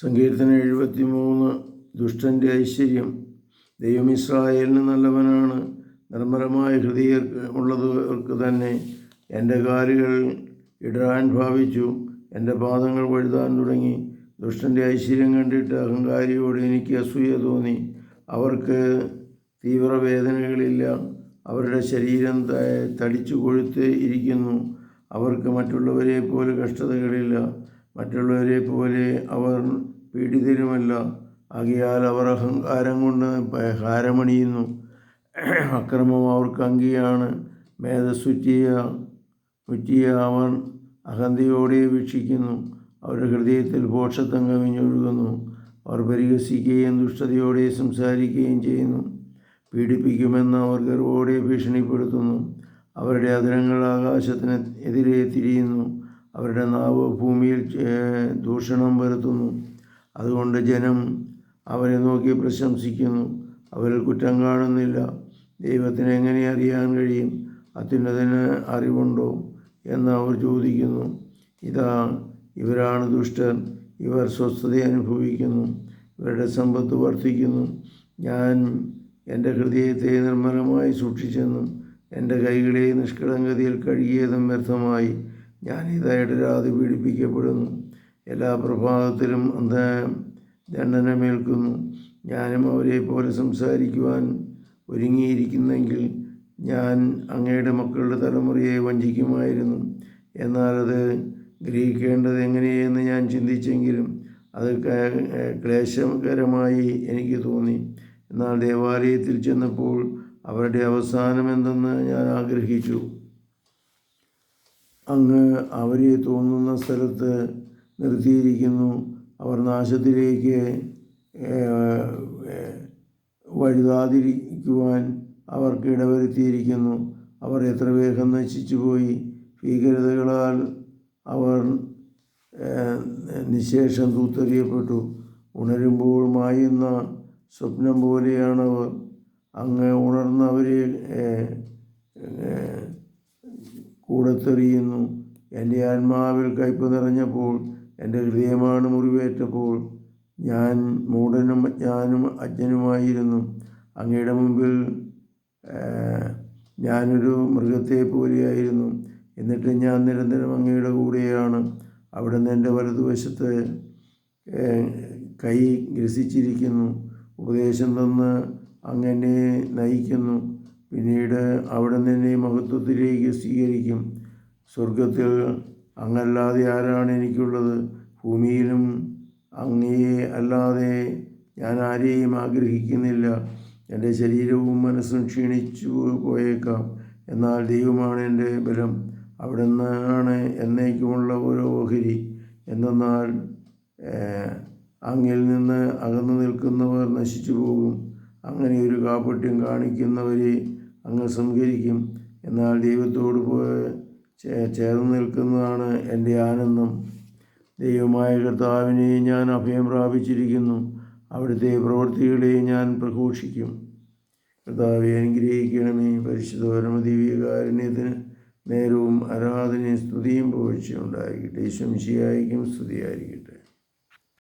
സങ്കീർത്തനം എഴുപത്തി മൂന്ന് ദുഷ്ടന്റെ ഐശ്വര്യം. ദൈവം ഇസ്രായേലിന് നല്ലവനാണ്. നിർമ്മലമായ ഹൃദയ ഉള്ളവർക്ക് തന്നെ എന്റെ കാലുകൾ ഇടാൻ ഭാവിച്ചു. എന്റെ പാദങ്ങൾ വഴുതാൻ തുടങ്ങി. ദുഷ്ടന്റെ ഐശ്വര്യം കണ്ടിട്ട് അഹങ്കാരിയോട് എനിക്ക് അസൂയ തോന്നി. അവർക്ക് തീവ്രവേദനകളില്ല. അവരുടെ ശരീരം തടിച്ചു കൊഴുത്ത് ഇരിക്കുന്നു. അവർക്ക് മറ്റുള്ളവരെ പോലെ കഷ്ടതകളില്ല. മറ്റുള്ളവരെ പോലെ അവർ പീഡിതരുമല്ല. ആകയാൽ അവർ അഹങ്കാരം കൊണ്ട് ഹാരമണിയുന്നു അക്രമം അവർക്ക് അങ്കിയാണ്. മേധസ്സുറ്റിയ മുറ്റിയ അവൻ അഹന്തയോടെ വീക്ഷിക്കുന്നു. അവരുടെ ഹൃദയത്തിൽ ഭോഷത്വം കവിഞ്ഞൊഴുകുന്നു അവർ പരിഹസിക്കുകയും ദുഷ്ടതയോടെ സംസാരിക്കുകയും ചെയ്യുന്നു. പീഡിപ്പിക്കുമെന്ന് അവർ ഗർവോടെ ഭീഷണിപ്പെടുത്തുന്നു. അവരുടെ അതിരങ്ങൾ ആകാശത്തിന് എതിരെ തിരിയുന്നു. അവരുടെ നാവ് ഭൂമിയിൽ ദൂഷണം വരുത്തുന്നു. അതുകൊണ്ട് ജനം അവരെ നോക്കി പ്രശംസിക്കുന്നു. അവരിൽ കുറ്റം കാണുന്നില്ല. ദൈവത്തിന് എങ്ങനെ അറിയാൻ കഴിയും? അത്യുന്നതിന് അറിവുണ്ടോ എന്ന് അവർ ചോദിക്കുന്നു. ഇതാ ഇവരാണ് ദുഷ്ടൻ. ഇവർ സ്വസ്ഥത അനുഭവിക്കുന്നു. ഇവരുടെ സമ്പത്ത് വർദ്ധിക്കുന്നു. ഞാൻ എന്റെ ഹൃദയത്തെ നിർമ്മലമായി സൂക്ഷിച്ചെന്നും എന്റെ കൈകളെ നിഷ്കളങ്കതയിൽ കഴുകിയതും വ്യർത്ഥമായി. ഞാൻ ഇതാ ഇടരാതെ പീഡിപ്പിക്കപ്പെടുന്നു. എല്ലാ പ്രഭാതത്തിലും അന്ത ദണ്ഡനമേൽക്കുന്നു ഞാനും അവരെ പോലെ സംസാരിക്കുവാൻ ഒരുങ്ങിയിരിക്കുന്നെങ്കിൽ ഞാൻ അങ്ങയുടെ മക്കളുടെ തലമുറയെ വഞ്ചിക്കുമായിരുന്നു. എന്നാൽ അത് ഗ്രഹിക്കേണ്ടത് എങ്ങനെയെന്ന് ഞാൻ ചിന്തിച്ചെങ്കിലും അത് ക്ലേശകരമായി എനിക്ക് തോന്നി. എന്നാൽ ദേവാലയത്തിൽ ചെന്നപ്പോൾ അവരുടെ അവസാനം എന്തെന്ന് ഞാൻ ആഗ്രഹിച്ചു. അങ്ങ് അവരെ തോന്നുന്ന സ്ഥലത്ത് നിർത്തിയിരിക്കുന്നു. അവർ നാശത്തിലേക്ക് വഴുതാതിരിക്കുവാൻ അവർക്ക് ഇടവരുത്തിയിരിക്കുന്നു. അവർ എത്ര വേഗം നശിച്ചുപോയി. ഭീകരതകളാൽ അവർ നിശേഷം തൂത്തെറിയപ്പെട്ടു. ഉണരുമ്പോൾ മായുന്ന സ്വപ്നം പോലെയാണവർ. അങ്ങ് ഉണർന്നവരെ കൂടത്തെറിയുന്നു. എന്റെ ആത്മാവിൽ കയ്പ് നിറഞ്ഞപ്പോൾ എന്റെ ഹൃദയമാണ് മുറിവേറ്റപ്പോൾ ഞാൻ മൂടനും അജ്ഞാനും അജ്ഞനുമായിരുന്നു. അങ്ങയുടെ മുമ്പിൽ ഞാനൊരു മൃഗത്തെ പോലെയായിരുന്നു എന്നിട്ട് ഞാൻ നിരന്തരം അങ്ങയുടെ കൂടെയാണ്. അവിടുന്ന് എന്റെ വലതുവശത്ത് കൈ ഗ്രസിച്ചിരിക്കുന്നു. ഉപദേശം തന്ന് അങ്ങനെ നയിക്കുന്നു. പിന്നീട് അവിടുന്ന് എന്നെ മഹത്വത്തിലേക്ക് സ്വീകരിക്കും. സ്വർഗത്തിൽ അങ്ങല്ലാതെ ആരാണ് എനിക്കുള്ളത്? ഭൂമിയിലും അങ്ങയെ അല്ലാതെ ഞാൻ ആരെയും ആഗ്രഹിക്കുന്നില്ല. എന്റെ ശരീരവും മനസ്സും ക്ഷീണിച്ചു പോയേക്കാം. എന്നാൽ ദൈവമാണ് എന്റെ ബലം. അവിടുന്നാണ് എന്നേക്കുമുള്ള ഓരോ ഓഹരി. എന്തെന്നാൽ ഏഹ്, അങ്ങിൽ നിന്ന് അകന്നു നിൽക്കുന്നവർ നശിച്ചു പോകും. അങ്ങനെ ഒരു കാപട്യം കാണിക്കുന്നവരെ അങ്ങ് സംഹരിക്കും. എന്നാൽ ദൈവത്തോട് ചേർന്ന് നിൽക്കുന്നതാണ് എന്റെ ആനന്ദം. ദൈവമായ കർത്താവിനെ ഞാൻ അഭയം പ്രാപിച്ചിരിക്കുന്നു. അവിടുത്തെ പ്രവൃത്തികളെ ഞാൻ പ്രഘോഷിക്കും. കർത്താവെ അനുഗ്രഹിക്കണമേ. പരിശുദ്ധ പരമദിവ്യകാരുണ്യത്തിന് നേരവും ആരാധനയും സ്തുതിയും പോഴ്ചയുണ്ടായിരിക്കട്ടെ ശംശിയായിരിക്കും സ്തുതിയായിരിക്കട്ടെ.